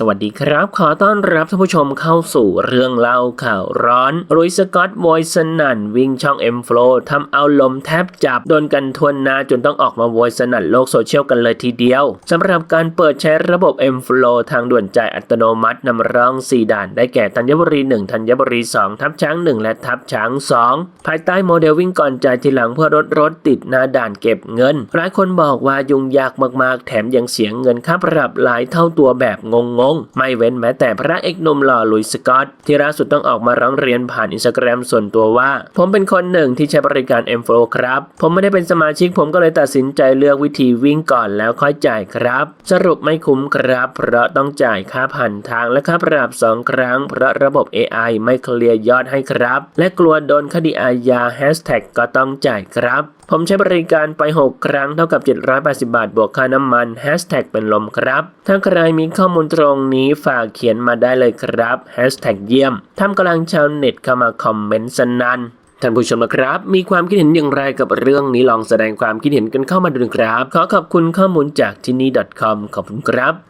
สวัสดีครับ ขอต้อนรับท่านผู้ชมเข้าสู่เรื่องเล่าข่าวร้อนรุยสกอตวอยสนั่น วิ่งช่อง M Flow ทำเอาลมแทบจับโดนกันทวนนาจนต้องออกมาโวยสนั่นโลกโซเชียลกันเลยทีเดียวสำหรับการเปิดใช้ระบบ M Flow ทางด่วนจ่ายอัตโนมัตินำร่อง 4 ด่านได้แก่ธัญบุรี 1ธัญบุรี 2 ทับช้าง 1 และทับช้าง 2 ภายใต้โมเดลวิ่งก่อนจ่ายทีหลังเพื่อลดรถติดหน้าด่านเก็บเงินหลายคนบอกว่ายุ่งยากมากๆ แถมยังเสียงเงินค่าปรับหลายเท่าตัวแบบงงๆไม่เว้นแม้แต่พระเอกหนุ่มหล่อลุยสกอตที่ล่าสุดต้องออกมาร้องเรียนผ่านอินสตาแกรมส่วนตัวว่า ผมเป็นคนหนึ่งที่ใช้บริการ M Flow ครับ ผมไม่ได้เป็นสมาชิกผมก็เลยตัดสินใจเลือกวิธีวิ่งก่อนแล้วค่อยจ่ายครับ สรุปไม่คุ้มครับ เพราะต้องจ่ายค่าผ่านทางและค่าปรับสองครั้ง เพราะระบบ AI ไม่เคลียร์ยอดให้ครับ และกลัวโดนคดีอาญาแฮชแท็กก็ต้องจ่ายครับผมใช้บริการไป 6 ครั้งเท่ากับ 780 บาท บวกค่าน้ำมัน แฮชแท็กเป็นลมครับ ถ้าใครมีข้อมูลตรงนี้ฝากเขียนมาได้เลยครับแฮชแท็กเยี่ยมทำกำลังชาวเน็ตเข้ามาคอมเมนต์สนันท่านผู้ชมนะครับ มีความคิดเห็นอย่างไรกับเรื่องนี้ลองแสดงความคิดเห็นกันเข้ามาดูนะครับ ขอขอบคุณข้อมูลจากที่นี่ .com ขอบคุณครับ